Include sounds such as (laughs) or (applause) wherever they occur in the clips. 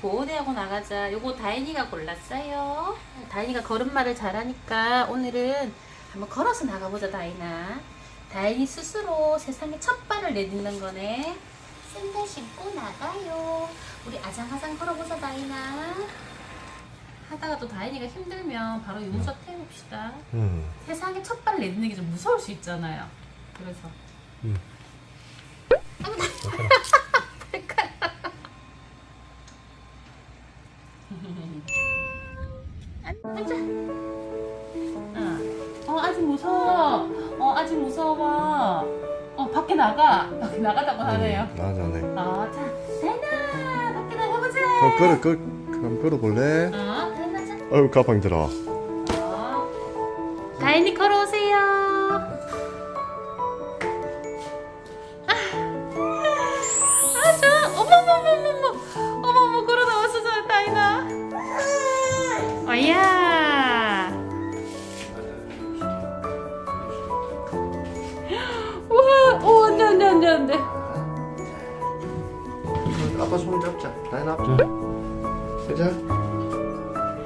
보호대하고 나가자. 요거 다인이가 골랐어요. 다인이가 걸음마를 잘하니까 오늘은 한번 걸어서 나가보자, 다인아. 다인이 스스로 세상에 첫 발을 내딛는 거네. 샌들 신고 나가요. 우리 아장아장 걸어보자, 다인아. 하다가 또 다인이가 힘들면 바로 용서 태워봅시다. 음. 세상에 첫 발을 내딛는 게 좀 무서울 수 있잖아요. 그래서. 음. 앉아. 어. 어, 아직 무서워. 어, 아직 무서워. 어, 밖에 나가. 밖에 나가자고 하네요. 나자네. 어, 자, 다인아, 밖에 나가보자. 어, 걸어, 걸, 그럼 걸어볼래? 어, 다인아, 자. 어우, 가방 들어. 어. 다인이 걸어오세요. 돼. 아빠 손 잡자. 나인 앞자. 그자?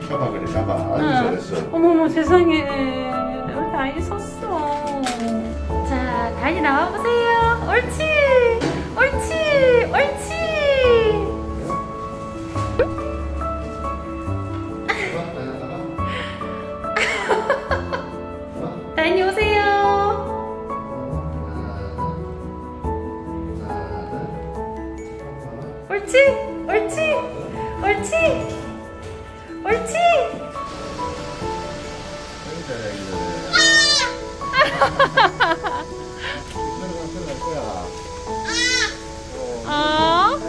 잡아, 그래, 잡아. 아주 응. 잘했어. 어머머 세상에 우리 다인이 섰어 자 다인이 나와보세요 옳지 옳지 옳지 옳지? 옳지? 옳지? 옳지? 어?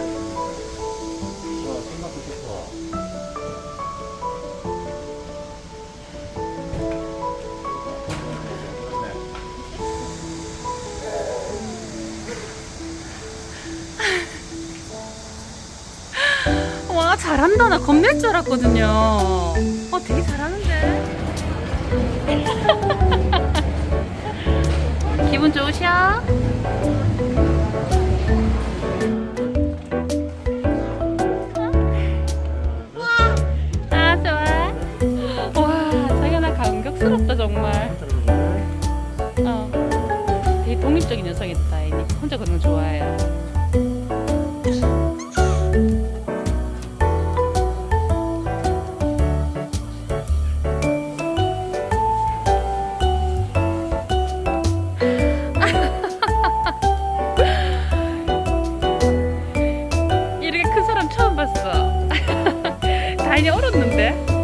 (laughs) 와 잘한다 나 겁낼 줄 알았거든요. 어 되게 잘하는데. (laughs) 기분 좋으셔? 아 좋아. 와 자기나 감격스럽다 정말. 어. 되게 독립적인 애니. 혼자 걷는 거 좋아해요 다인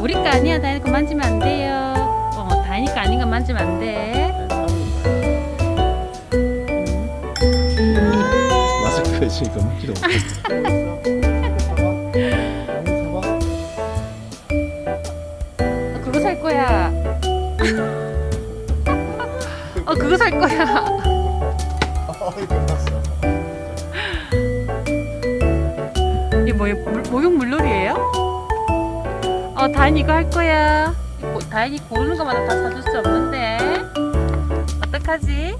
우리 거 아니야. 다인이 거 만지면 안 돼요. 어, 거 아닌 거 만지면 안 돼. 마스크가 있으니까 먹지도 못해. 어, 그거 살 거야. 어, 그거 살 거야. 이게 뭐예요? 물, 목욕 물놀이에요? 어, 다인이 이거 할 거야. 뭐, 다인이 고르는 것마다 다 사줄 수 없는데. 어떡하지?